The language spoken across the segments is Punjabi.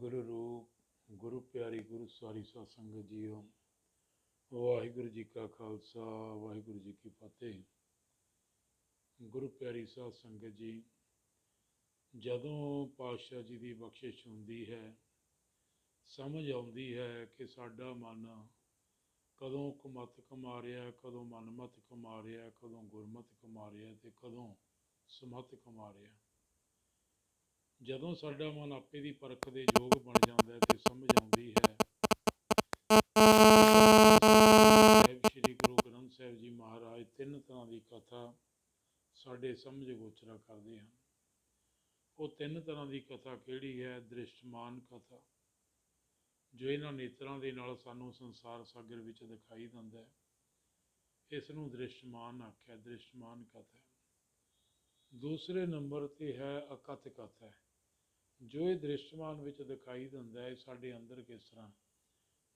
ਗੁਰੂ ਰੂਪ, ਗੁਰੂ ਪਿਆਰੀ, ਗੁਰੂ ਸਾਰੀ ਸਾਧ ਸੰਗਤ ਜੀਓ। ਵਾਹਿਗੁਰੂ ਜੀ ਕਾ ਖਾਲਸਾ, ਵਾਹਿਗੁਰੂ ਜੀ ਕੀ ਫਤਿਹ। ਗੁਰੂ ਪਿਆਰੀ ਸਾਧ ਸੰਗਤ ਜੀ, ਜਦੋਂ ਪਾਤਸ਼ਾਹ ਜੀ ਦੀ ਬਖਸ਼ਿਸ਼ ਹੁੰਦੀ ਹੈ, ਸਮਝ ਆਉਂਦੀ ਹੈ ਕਿ ਸਾਡਾ ਮਨ ਕਦੋਂ ਕੁਮਤ ਕਮਾ ਰਿਹਾ ਕਦੋਂ ਮਨਮਤ ਕਮਾ ਰਿਹਾ ਕਦੋਂ ਗੁਰਮਤ ਕਮਾ ਰਿਹਾ ਤੇ ਕਦੋਂ ਸਮਤ ਕਮਾ ਰਿਹਾ ਜਦੋਂ ਸਾਡਾ ਮਨ ਆਪੇ ਦੀ ਪਰਖ ਦੇ ਯੋਗ ਬਣ ਜਾਂਦਾ ਹੈ ਤੇ ਸਮਝ ਆਉਂਦੀ ਹੈ। ਸ੍ਰੀ ਗੁਰੂ ਗ੍ਰੰਥ ਸਾਹਿਬ ਜੀ ਮਹਾਰਾਜ ਤਿੰਨ ਤਰ੍ਹਾਂ ਦੀ ਕਥਾ ਸਾਡੇ ਸਮਝ ਗੋਚਰਾ ਕਰਦੇ ਹਨ। ਉਹ ਤਿੰਨ ਤਰ੍ਹਾਂ ਦੀ ਕਥਾ ਕਿਹੜੀ ਹੈ? ਦ੍ਰਿਸ਼ਟਮਾਨ ਕਥਾ, ਜੋ ਇਹਨਾਂ ਨੇਤਰਾਂ ਦੇ ਨਾਲ ਸਾਨੂੰ ਸੰਸਾਰ ਸਾਗਰ ਵਿੱਚ ਦਿਖਾਈ ਦਿੰਦਾ ਹੈ। ਇਸ ਨੂੰ ਦ੍ਰਿਸ਼ਟਮਾਨ ਆਖਿਆ, ਦ੍ਰਿਸ਼ਟਮਾਨ ਕਥਾ ਦੂਸਰੇ ਨੰਬਰ ਤੇ ਹੈ ਅਕਥ ਕਥਾ ਜੋ ਇਹ ਦ੍ਰਿਸ਼ਟਮਾਨ ਵਿੱਚ ਦਿਖਾਈ ਦਿੰਦਾ ਹੈ ਸਾਡੇ ਅੰਦਰ ਕਿਸ ਤਰ੍ਹਾਂ?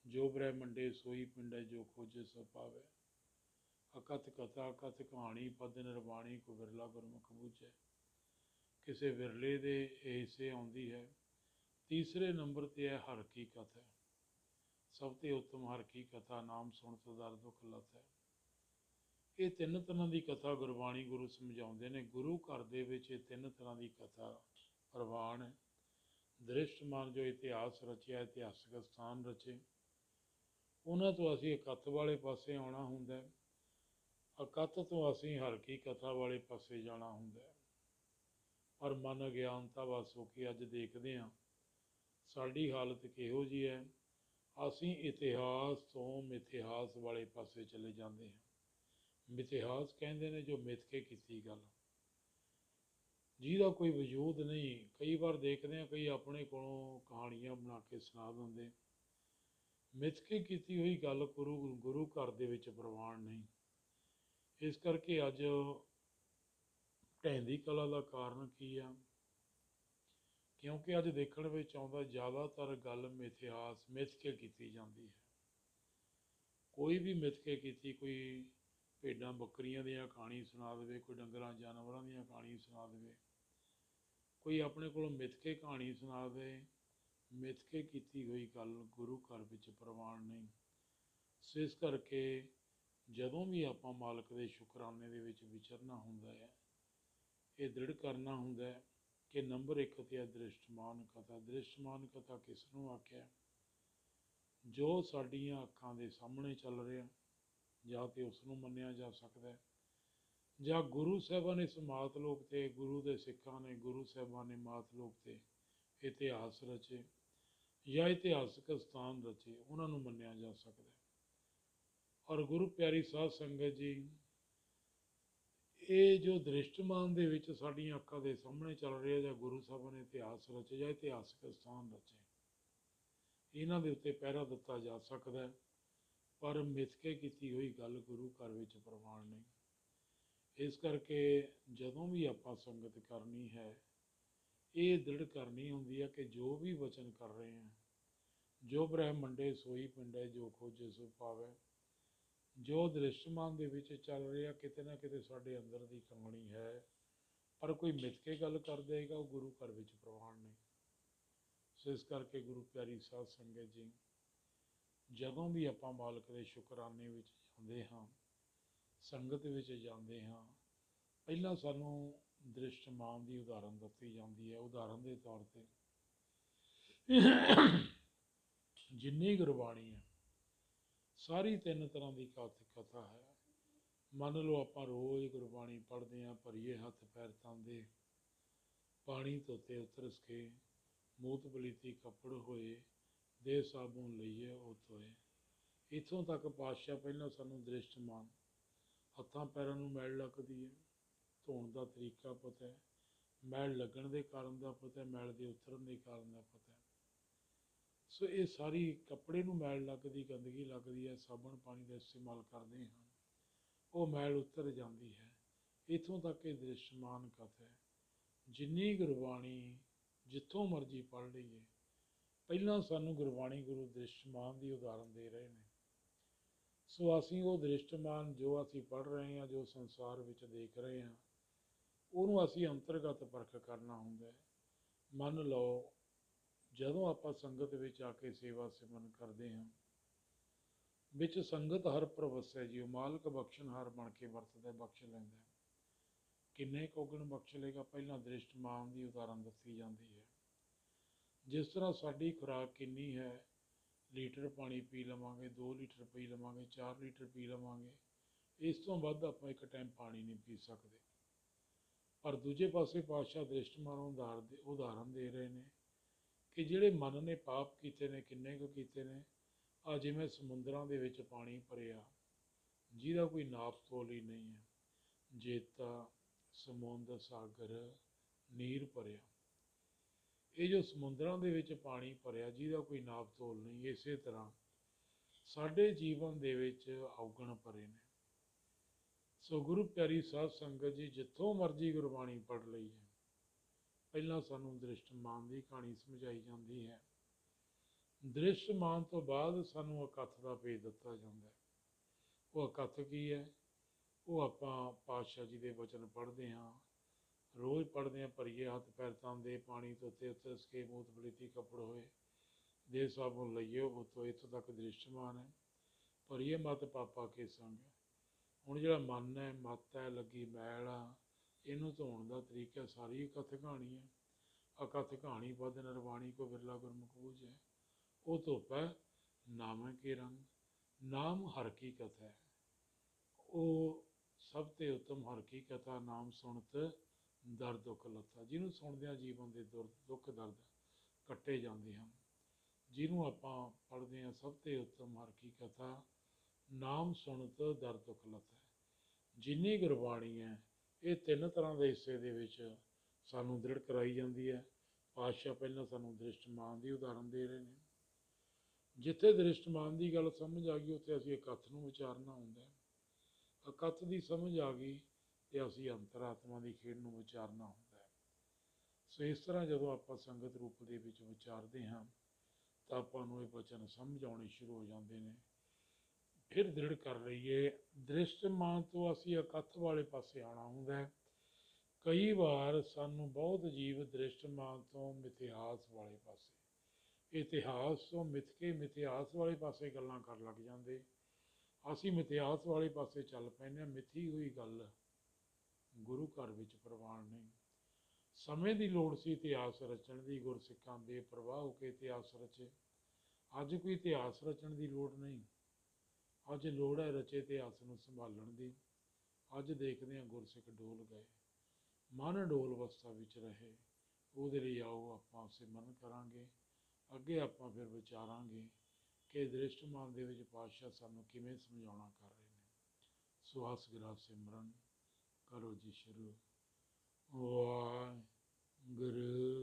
ਜੋ ਬ੍ਰਹਮੰਡੇ ਸੋਈ ਪਿੰਡੇ ਜੋ ਖੋਜੇ ਸੋ ਪਾਵੇ। ਅਕਥ ਕਥਾ ਕਥ ਕਹਾਣੀ, ਪਦ ਨਿਰਵਾਣੀ ਕੋ ਵਿਰਲਾ ਗੁਰਮੁਖ ਬੂਝੇ। ਕਿਸੇ ਵਿਰਲੇ ਦੇ ਹਿੱਸੇ ਆਉਂਦੀ ਹੈ। ਤੀਸਰੇ ਨੰਬਰ ਤੇ ਹੈ ਹਰ ਕੀ ਕਥਾ ਸਭ ਤੋਂ ਉੱਤਮ ਹਰ ਕੀ ਕਥਾ, ਨਾਮ ਸੁਣ ਤੋ ਦਰ ਦੁਖ ਲਤ ਹੈ। ਇਹ ਤਿੰਨ ਤਰ੍ਹਾਂ ਦੀ ਕਥਾ ਗੁਰਬਾਣੀ ਗੁਰੂ ਸਮਝਾਉਂਦੇ ਨੇ। ਗੁਰੂ ਘਰ ਦੇ ਵਿੱਚ ਇਹ ਤਿੰਨ ਤਰ੍ਹਾਂ ਦੀ ਕਥਾ ਪ੍ਰਵਾਨ ਹੈ। ਦ੍ਰਿਸ਼ਟਮਾਨ ਜੋ ਇਤਿਹਾਸ ਰਚਿਆ, ਇਤਿਹਾਸਕ ਸਥਾਨ ਰਚੇ। ਉਹਨਾਂ ਤੋਂ ਅਸੀਂ ਇਕੱਥ ਵਾਲੇ ਪਾਸੇ ਆਉਣਾ ਹੁੰਦਾ ਹੈ। ਇਕੱਥ ਤੋਂ ਅਸੀਂ ਹਲਕੀ ਕਥਾ ਵਾਲੇ ਪਾਸੇ ਜਾਣਾ ਹੁੰਦਾ ਹੈ। ਪਰ ਮਨ ਅਗਿਆਨਤਾ ਵਸ ਹੋ ਕੇ ਅੱਜ ਦੇਖਦੇ ਹਾਂ। ਸਾਡੀ ਹਾਲਤ ਕਿਹੋ ਜੀ ਹੈ? ਅਸੀਂ ਇਤਿਹਾਸ ਤੋਂ ਮਿਥਿਹਾਸ ਵਾਲੇ ਪਾਸੇ ਚਲੇ ਜਾਂਦੇ ਹਾਂ। ਮਿਥਿਹਾਸ ਕਹਿੰਦੇ ਨੇ ਜੋ ਮਿਥ ਕੇ ਕੀਤੀ ਗੱਲ। ਜਿਹਦਾ ਕੋਈ ਵਜੂਦ ਨਹੀਂ, ਕਈ ਵਾਰ ਦੇਖਦੇ ਆ ਕਈ ਆਪਣੇ ਕੋਲੋਂ ਕਹਾਣੀਆਂ ਬਣਾ ਕੇ ਸੁਣਾ ਦਿੰਦੇ ਮਿਥਕੀ ਕੀਤੀ ਹੋਈ ਗੱਲ ਗੁਰੂ ਗੁਰੂ ਘਰ ਦੇ ਵਿੱਚ ਪ੍ਰਵਾਨ ਨਹੀਂ। ਇਸ ਕਰਕੇ ਅੱਜ ਢਹਿੰਦੀ ਕਲਾ ਦਾ ਕਾਰਨ ਕੀ ਆ? ਕਿਉਂਕਿ ਅੱਜ ਦੇਖਣ ਵਿੱਚ ਆਉਂਦਾ ਜ਼ਿਆਦਾਤਰ ਗੱਲ ਮਿਥਿਹਾਸ ਮਿਥ ਕੀਤੀ ਜਾਂਦੀ ਹੈ। ਕੋਈ ਵੀ ਮਿਥ ਕੇ ਕੀਤੀ, ਕੋਈ ਭੇਡਾਂ ਬੱਕਰੀਆਂ ਦੀਆਂ ਕਹਾਣੀ ਸੁਣਾ ਦੇਵੇ, ਕੋਈ ਡੰਗਰਾਂ, ਜਾਨਵਰਾਂ ਦੀਆਂ ਕਹਾਣੀ ਸੁਣਾ ਦੇਵੇ, ਕੋਈ ਆਪਣੇ ਕੋਲੋਂ ਮਿਥ ਕੇ ਕਹਾਣੀ ਸੁਣਾ ਦੇ ਮਿਥ ਕੇ ਕੀਤੀ ਹੋਈ ਗੱਲ ਗੁਰੂ ਘਰ ਵਿੱਚ ਪ੍ਰਵਾਨ ਨਹੀਂ। ਸੋ ਇਸ ਕਰਕੇ ਜਦੋਂ ਵੀ ਆਪਾਂ ਮਾਲਕ ਦੇ ਸ਼ੁਕਰਾਨੇ ਦੇ ਵਿੱਚ ਵਿਚਰਨਾ ਹੁੰਦਾ ਹੈ, ਇਹ ਦ੍ਰਿੜ ਕਰਨਾ ਹੁੰਦਾ ਹੈ ਕਿ ਨੰਬਰ 1 ਤੇ ਹੈ ਦ੍ਰਿਸ਼ਟਮਾਨ ਕਥਾ ਦ੍ਰਿਸ਼ਟਮਾਨ ਕਥਾ ਕਿਸ ਨੂੰ ਆਖਿਆ? ਜੋ ਸਾਡੀਆਂ ਅੱਖਾਂ ਦੇ ਸਾਹਮਣੇ ਚੱਲ ਰਿਹਾ ਜਾਂ ਤੇ ਉਸ ਨੂੰ ਮੰਨਿਆ ਜਾ ਸਕਦਾ ਹੈ। ਜਾਂ ਗੁਰੂ ਸਾਹਿਬਾਨ ਇਸ ਮਾਤ ਲੋਕ ਤੇ, ਗੁਰੂ ਦੇ ਸਿੱਖਾਂ ਨੇ ਗੁਰੂ ਸਾਹਿਬਾਨ ਨੇ ਮਾਤ ਲੋਕ ਤੇ ਇਤਿਹਾਸ ਰਚੇ ਜਾਂ ਇਤਿਹਾਸਕ ਸਥਾਨ ਰਚੇ, ਉਹਨਾਂ ਨੂੰ ਮੰਨਿਆ ਜਾ ਸਕਦਾ ਹੈ। ਔਰ ਗੁਰੂ ਪਿਆਰੀ ਸਾਧ ਸੰਗਤ ਜੀ, ਇਹ ਜੋ ਦ੍ਰਿਸ਼ਟਮਾਨ ਦੇ ਵਿੱਚ ਸਾਡੀਆਂ ਅੱਖਾਂ ਦੇ ਸਾਹਮਣੇ ਚੱਲ ਰਿਹਾ ਜਾਂ ਗੁਰੂ ਸਾਹਿਬਾਨ ਨੇ ਇਤਿਹਾਸ ਰਚੇ ਜਾਂ ਇਤਿਹਾਸਕ ਸਥਾਨ ਰਚੇ, ਇਹਨਾਂ ਦੇ ਉੱਤੇ ਪਹਿਰਾ ਦਿੱਤਾ ਜਾ ਸਕਦਾ ਹੈ। ਪਰ ਮਿਸਕੇ ਕੀਤੀ ਹੋਈ ਗੱਲ ਗੁਰੂ ਘਰ ਵਿੱਚ ਪ੍ਰਵਾਨ ਨਹੀਂ। ਇਸ ਕਰਕੇ ਜਦੋਂ ਵੀ ਆਪਾਂ ਸੰਗਤ ਕਰਨੀ ਹੈ, ਇਹ ਦ੍ਰਿੜ ਕਰਨੀ ਹੁੰਦੀ ਹੈ ਕਿ ਜੋ ਵੀ ਵਚਨ ਕਰ ਰਹੇ ਹਾਂ ਜੋ ਬ੍ਰਹਮੰਡੇ ਸੋਈ ਪਿੰਡੇ ਜੋ ਖੋਜੇ ਸੋ ਪਾਵੇ, ਜੋ ਦ੍ਰਿਸ਼ਟਮਾਨ ਦੇ ਵਿੱਚ ਚੱਲ ਰਿਹਾ ਕਿਤੇ ਨਾ ਕਿਤੇ ਸਾਡੇ ਅੰਦਰ ਦੀ ਕਹਾਣੀ ਹੈ, ਪਰ ਕੋਈ ਮਿਥ ਕੇ ਗੱਲ ਕਰ ਦੇਗਾ ਉਹ ਗੁਰੂ ਘਰ ਵਿੱਚ ਪ੍ਰਵਾਨ ਨਹੀਂ। ਸੋ ਇਸ ਕਰਕੇ ਗੁਰੂ ਪਿਆਰੀ ਸਾਧ ਸੰਗਤ ਜੀ ਜਦੋਂ ਵੀ ਆਪਾਂ ਮਾਲਕ ਦੇ ਸ਼ੁਕਰਾਨੇ ਵਿੱਚ ਜਾਂਦੇ ਹਾਂ, ਸੰਗਤ ਵਿੱਚ ਜਾਂਦੇ ਹਾਂ, ਪਹਿਲਾਂ ਸਾਨੂੰ ਦ੍ਰਿਸ਼ਟਮਾਨ ਦੀ ਉਦਾਹਰਨ ਦਿੱਤੀ ਜਾਂਦੀ ਹੈ। ਉਦਾਹਰਨ ਦੇ ਤੌਰ ਤੇ ਜਿੰਨੀ ਗੁਰਬਾਣੀ ਹੈ, ਸਾਰੀ ਤਿੰਨ ਤਰ੍ਹਾਂ ਦੀ ਕਥ ਕਥਾ ਹੈ। ਮੰਨ ਲਓ ਆਪਾਂ ਰੋਜ਼ ਗੁਰਬਾਣੀ ਪੜ੍ਹਦੇ ਹਾਂ, ਭਰੀਏ ਹੱਥ ਪੈਰ ਤਾਂਦੇ, ਪਾਣੀ ਧੋਤੇ, ਉਤਰਸ ਕੇ, ਮੂਤ ਬਲੀਤੀ ਕੱਪੜ ਹੋਏ ਦੇ ਸਾਬੂਨ ਲਈਏ ਉਹ ਧੋਏ ਇਥੋਂ ਤੱਕ ਪਾਤਸ਼ਾਹ ਪਹਿਲਾਂ ਸਾਨੂੰ ਦ੍ਰਿਸ਼ਟਮਾਨ, ਹੱਥਾਂ ਪੈਰਾਂ ਨੂੰ ਮੈਲ ਲੱਗਦੀ ਹੈ, ਧੋਣ ਦਾ ਤਰੀਕਾ ਪਤਾ ਹੈ, ਮੈਲ ਲੱਗਣ ਦੇ ਕਾਰਨ ਦਾ ਪਤਾ ਹੈ, ਮੈਲ ਦੇ ਉਤਰਨ ਦੇ ਕਾਰਨ ਦਾ ਪਤਾ ਹੈ। ਸੋ ਇਹ ਸਾਰੀ ਕੱਪੜੇ ਨੂੰ ਮੈਲ ਲੱਗਦੀ, ਗੰਦਗੀ ਲੱਗਦੀ ਹੈ, ਸਾਬਣ ਪਾਣੀ ਦਾ ਇਸਤੇਮਾਲ ਕਰਦੇ ਹਾਂ। ਉਹ ਮੈਲ ਉਤਰ ਜਾਂਦੀ ਹੈ। ਇਥੋਂ ਤੱਕ ਇਹ ਦ੍ਰਿਸ਼ਮਾਨ ਕਥਾ ਹੈ। ਜਿੰਨੀ ਗੁਰਬਾਣੀ ਜਿੱਥੋਂ ਮਰਜ਼ੀ ਪੜ੍ਹ ਲਈਏ ਪਹਿਲਾਂ ਸਾਨੂੰ ਗੁਰਬਾਣੀ ਗੁਰੂ ਦ੍ਰਿਸ਼ਟਮਾਨ ਦੀ ਉਦਾਹਰਨ ਦੇ ਰਹੇ ਨੇ। ਸੋ ਅਸੀਂ ਉਹ ਦ੍ਰਿਸ਼ਟਮਾਨ ਜੋ ਅਸੀਂ ਪੜ੍ਹ ਰਹੇ ਹਾਂ, ਜੋ ਸੰਸਾਰ ਵਿੱਚ ਦੇਖ ਰਹੇ ਹਾਂ, ਉਹਨੂੰ ਅਸੀਂ ਅੰਤਰਗਤ ਪਰਖ ਕਰਨਾ ਹੁੰਦਾ ਹੈ। ਮੰਨ ਲਓ, ਜਦੋਂ ਆਪਾਂ ਸੰਗਤ ਵਿੱਚ ਆ ਕੇ ਸੇਵਾ ਸਿਮਰਨ ਕਰਦੇ ਹਾਂ, ਵਿੱਚ ਸੰਗਤ ਹਰ ਪ੍ਰਵਸ ਹੈ ਜੀ, ਉਹ ਮਾਲਕ ਬਖਸ਼ਣ ਹਰ ਬਣ ਕੇ ਵਰਤਦਾ, ਬਖਸ਼ ਲੈਂਦਾ ਕਿੰਨੇ ਕੋਗਣ ਬਖਸ਼ ਲੇਗਾ ਪਹਿਲਾਂ ਦ੍ਰਿਸ਼ਟਮਾਨ ਦੀ ਉਦਾਹਰਨ ਦੱਸੀ ਜਾਂਦੀ ਹੈ। ਜਿਸ ਤਰ੍ਹਾਂ ਸਾਡੀ ਖੁਰਾਕ ਕਿੰਨੀ ਹੈ, ਲੀਟਰ ਪਾਣੀ ਪੀ ਲਵਾਂਗੇ 2 ਲੀਟਰ ਪੀ ਲਵਾਂਗੇ 4 ਲੀਟਰ ਪੀ ਲਵਾਂਗੇ, ਇਸ ਤੋਂ ਵੱਧ ਆਪਾਂ ਇੱਕ ਟਾਈਮ ਪਾਣੀ ਨਹੀਂ ਪੀ ਸਕਦੇ। ਪਰ ਦੂਜੇ ਪਾਸੇ ਪਾਤਸ਼ਾਹ ਦ੍ਰਿਸ਼ਟਮਾਨ ਉਦਾਹਰ ਦੇ, ਉਦਾਹਰਨ ਦੇ ਰਹੇ ਨੇ ਕਿ ਜਿਹੜੇ ਮਨ ਨੇ ਪਾਪ ਕੀਤੇ ਨੇ, ਕਿੰਨੇ ਕੁ ਕੀਤੇ ਨੇ ਆ ਜਿਵੇਂ ਸਮੁੰਦਰਾਂ ਦੇ ਵਿੱਚ ਪਾਣੀ ਭਰਿਆ, ਜਿਹਦਾ ਕੋਈ ਨਾਪ ਤੋਲ ਹੀ ਨਹੀਂ ਹੈ, ਜੇਤਾ ਸਮੁੰਦਰ ਸਾਗਰ, ਨੀਰ ਭਰਿਆ। ਇਹ ਜੋ ਸਮੁੰਦਰਾਂ ਦੇ ਵਿੱਚ ਪਾਣੀ ਭਰਿਆ, ਜਿਹਦਾ ਕੋਈ ਨਾਪ ਤੋਲ ਨਹੀਂ, ਇਸੇ ਤਰ੍ਹਾਂ ਸਾਡੇ ਜੀਵਨ ਦੇ ਵਿੱਚ ਔਗਣ ਭਰੇ ਨੇ। ਸੋ ਗੁਰੂ ਪਿਆਰੀ ਸਾਧ ਸੰਗਤ ਜੀ, ਜਿੱਥੋਂ ਮਰਜ਼ੀ ਗੁਰਬਾਣੀ ਪੜ੍ਹ ਲਈ ਹੈ ਪਹਿਲਾਂ ਸਾਨੂੰ ਦ੍ਰਿਸ਼ਟਮਾਨ ਦੀ ਕਹਾਣੀ ਸਮਝਾਈ ਜਾਂਦੀ ਹੈ। ਦ੍ਰਿਸ਼ਟਮਾਨ ਤੋਂ ਬਾਅਦ ਸਾਨੂੰ ਅਕਥ ਦਾ ਭੇਜ ਦਿੱਤਾ ਜਾਂਦਾ ਹੈ। ਉਹ ਅਕਥ ਕੀ ਹੈ? ਉਹ ਆਪਾਂ ਪਾਤਸ਼ਾਹ ਜੀ ਦੇ ਵਚਨ ਪੜ੍ਹਦੇ ਹਾਂ। ਰੋਜ਼ ਪੜਦੇ ਆ ਭਰੀਏ ਹੱਥ ਪੈਰ ਤਾਂਦੇ ਪਾਣੀ ਧੋਤੇ ਉਤਰ ਸਕੇ ਮੂਤ ਬਲੀਤੀ ਕੱਪੜ ਹੋਏ। ਦੇ ਸਾਬੁਨ ਲਈਓ ਉਤੋਂ ਇੱਥੋਂ ਤੱਕ ਦ੍ਰਿਸ਼ਟਮਾਨ ਹੈ। ਭਰੀਏ ਮਤ ਪਾਪਾ ਕੇ ਸੰਗ ਹੁਣ ਜਿਹੜਾ ਮਨ ਹੈ, ਮਤ ਹੈ, ਲੱਗੀ ਮੈਲ ਆ, ਇਹਨੂੰ ਧੋਣ ਦਾ ਤਰੀਕਾ ਸਾਰੀ ਇਕੱਠ ਕਹਾਣੀ ਹੈ। ਅਕਥ ਕਹਾਣੀ ਬਦ ਨਰਵਾਣੀ, ਕੋ ਬਿਰਲਾ ਗੁਰਮੁਖ ਬੂਝੈ ਉਹ ਧੁੱਪ ਹੈ, ਨਾਮ ਕੇ ਰੰਗ? ਨਾਮ ਹਰ ਕੀ ਕਥਾ ਹੈ। ਉਹ ਸਭ ਤੇ ਉਤਮ ਹਰ ਕੀ ਕਥਾ ਨਾਮ ਸੁਣਤ ਦਰਦ ਦੁੱਖ ਲੱਥਾ। ਜਿਹਨੂੰ ਸੁਣਦਿਆਂ ਜੀਵਨ ਦੇ ਦੁਰ ਦੁੱਖ ਦਰਦ ਕੱਟੇ ਜਾਂਦੇ ਹਨ। ਜਿਹਨੂੰ ਆਪਾਂ ਪੜ੍ਹਦੇ ਹਾਂ, ਸਭ ਤੇ ਉੱਤਮ ਹਰ ਕੀ ਕਥਾ, ਨਾਮ ਸੁਣਤ ਦਰਦ ਦੁੱਖ ਲੱਥਾ ਜਿੰਨੀ ਗੁਰਬਾਣੀ ਹੈ, ਇਹ ਤਿੰਨ ਤਰ੍ਹਾਂ ਦੇ ਹਿੱਸੇ ਦੇ ਵਿੱਚ ਸਾਨੂੰ ਦ੍ਰਿੜ ਕਰਾਈ ਜਾਂਦੀ ਹੈ। ਪਾਤਸ਼ਾਹ ਪਹਿਲਾਂ ਸਾਨੂੰ ਦ੍ਰਿਸ਼ਟਮਾਨ ਦੀ ਉਦਾਹਰਨ ਦੇ ਰਹੇ ਨੇ। ਜਿੱਥੇ ਦ੍ਰਿਸ਼ਟਮਾਨ ਦੀ ਗੱਲ ਸਮਝ ਆ ਗਈ, ਉੱਥੇ ਅਸੀਂ ਇਕੱਠ ਨੂੰ ਵਿਚਾਰਨਾ ਹੁੰਦਾ ਹੈ। ਇਕੱਠ ਦੀ ਸਮਝ ਆ ਗਈ ਤੇ ਅਸੀਂ ਅੰਤਰਾਤਮਾ ਦੀ ਖੇਡ ਨੂੰ ਵਿਚਾਰਨਾ ਹੁੰਦਾ ਹੈ। ਸੋ ਇਸ ਤਰ੍ਹਾਂ ਜਦੋਂ ਆਪਾਂ ਸੰਗਤ ਰੂਪ ਦੇ ਵਿੱਚ ਵਿਚਾਰਦੇ ਹਾਂ, ਤਾਂ ਆਪਾਂ ਨੂੰ ਇਹ ਬਚਨ ਸਮਝ ਆਉਣੇ ਸ਼ੁਰੂ ਹੋ ਜਾਂਦੇ ਨੇ। ਫਿਰ ਦ੍ਰਿੜ ਕਰ ਲਈਏ, ਦ੍ਰਿਸ਼ਟਮਾਨ ਤੋਂ ਅਸੀਂ ਇਕੱਠ ਵਾਲੇ ਪਾਸੇ ਆਉਣਾ ਹੁੰਦਾ ਹੈ। ਕਈ ਵਾਰ ਸਾਨੂੰ ਬਹੁਤ ਜੀਵ ਦ੍ਰਿਸ਼ਟਮਾਨ ਤੋਂ ਮਿਥਿਹਾਸ ਵਾਲੇ ਪਾਸੇ, ਇਤਿਹਾਸ ਤੋਂ ਮਿਥ ਕੇ ਮਿਥਿਹਾਸ ਵਾਲੇ ਪਾਸੇ ਗੱਲਾਂ ਕਰਨ ਲੱਗ ਜਾਂਦੇ। ਅਸੀਂ ਮਿਥਿਹਾਸ ਵਾਲੇ ਪਾਸੇ ਚੱਲ ਪੈਂਦੇ ਹਾਂ, ਮਿਥੀ ਹੋਈ ਗੱਲ ਗੁਰੂ ਘਰ ਵਿੱਚ ਪ੍ਰਵਾਨ ਨਹੀਂ। ਸਮੇਂ ਦੀ ਲੋੜ ਸੀ ਇਤਿਹਾਸ ਰਚਣ ਦੀ, ਗੁਰਸਿੱਖਾਂ ਬੇਪਰਵਾਹ ਹੋ ਕੇ ਇਤਿਹਾਸ ਰਚੇ। ਅੱਜ ਕੋਈ ਇਤਿਹਾਸ ਰਚਣ ਦੀ ਲੋੜ ਨਹੀਂ। ਅੱਜ ਲੋੜ ਹੈ ਰਚੇ ਇਤਿਹਾਸ ਨੂੰ ਸੰਭਾਲਣ ਦੀ। ਅੱਜ ਦੇਖਦੇ ਹਾਂ ਗੁਰਸਿੱਖ ਡੋਲ ਗਏ। ਮਨ ਡੋਲ ਅਵਸਥਾ ਵਿੱਚ ਰਹੇ। ਉਹਦੇ ਲਈ ਆਓ ਆਪਾਂ ਸਿਮਰਨ ਕਰਾਂਗੇ। ਅੱਗੇ ਆਪਾਂ ਫਿਰ ਵਿਚਾਰਾਂਗੇ ਕਿ ਦ੍ਰਿਸ਼ਟਮਾਨ ਦੇ ਵਿੱਚ ਪਾਤਸ਼ਾਹ ਸਾਨੂੰ ਕਿਵੇਂ ਸਮਝਾਉਣਾ ਕਰ ਰਹੇ ਨੇ। ਸੁਹਾਸ ਗ੍ਰਾ ਸਿਮਰਨ। ਕਰੋ ਜੀ ਸ਼ੁਰੂ। ਵਾਹਿਗੁਰੂ।